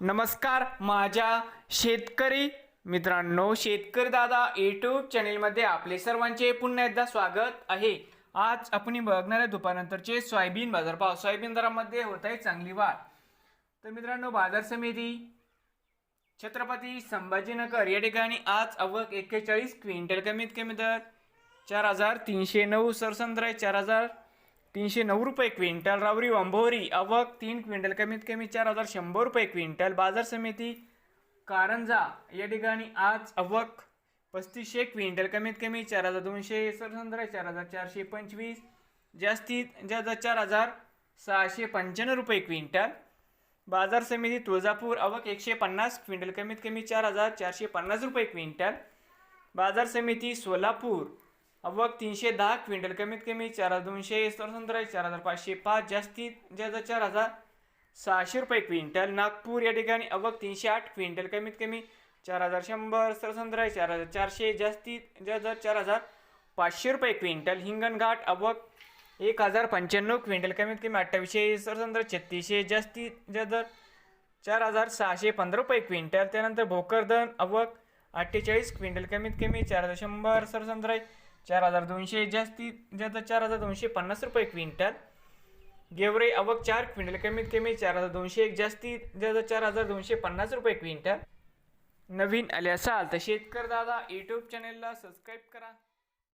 नमस्कार माझ्या शेतकरी मित्रांनो शेतकरी दादा यूट्यूब चॅनेलमध्ये आपले सर्वांचे पुन्हा एकदा स्वागत आहे. आज आपण बघणार आहे दुपारनंतरचे सोयाबीन बाजारभाव सोयाबीन दरामध्ये होत आहे चांगली वाढ. तर मित्रांनो बाजार समिती छत्रपती संभाजीनगर या ठिकाणी आज अवघ एक्केचाळीस क्विंटल कमीत कमी दर चार हजार तीनशे नऊ सरसंद्र चार हजार तीनशे नऊ रुपये क्विंटल. रावरी अंबोरी अवक तीन क्विंटल. कमीत कमी चार हजार शंभर रुपये क्विंटल. बाजार समिती कारंजा या ठिकाणी आज अवक पस्तीसशे क्विंटल. कमीत कमी चार हजार दोनशे सरसंद्रा चार हजार चारशे पंचवीस. जास्तीत जास्त चार हजार सहाशे पंच्याण्णव रुपये क्विंटल. बाजार समिती तुळजापूर अवक एकशे पन्नास क्विंटल. कमीत कमी चार हजार चारशे पन्नास रुपये क्विंटल. बाजार समिती सोलापूर अवक तीनशे दहा क्विंटल कमीत कमी चार हजार दोनशे सरसंद्र चार हजार पाचशे पाच जास्तीत जास्त चार हजार सहाशे रुपये क्विंटल. नागपूर या ठिकाणी अवक तीनशे आठ क्विंटल कमीत कमी चार हजार शंभर सरसंद्र चार हजार चारशे जास्तीत जास्त चार हजार पाचशे रुपये क्विंटल. हिंगणघाट अवक एक हजार पंच्याण्णव क्विंटल कमीत कमी अठ्ठावीसशे सरसंद्र छत्तीसशे जास्तीत जास्त चार हजार सहाशे पंधरा रुपये क्विंटल. त्यानंतर भोकरदन अवक अठ्ठेचाळीस क्विंटल कमीत कमी चार हजार शंभर सरसंद्र चार हजार दोनशे जास्तीत जास्त चार हजार दोनशे पन्नास रुपये क्विंटल. गेवरे अवक चार क्विंटल कमीत कमी चार हजार दोनशे एक जास्तीत जास्त चार हजार दोनशे पन्नास रुपये क्विंटल. नवीन आले असाल तर शेतकर दादा यूट्यूब चॅनेलला सबस्क्राईब करा.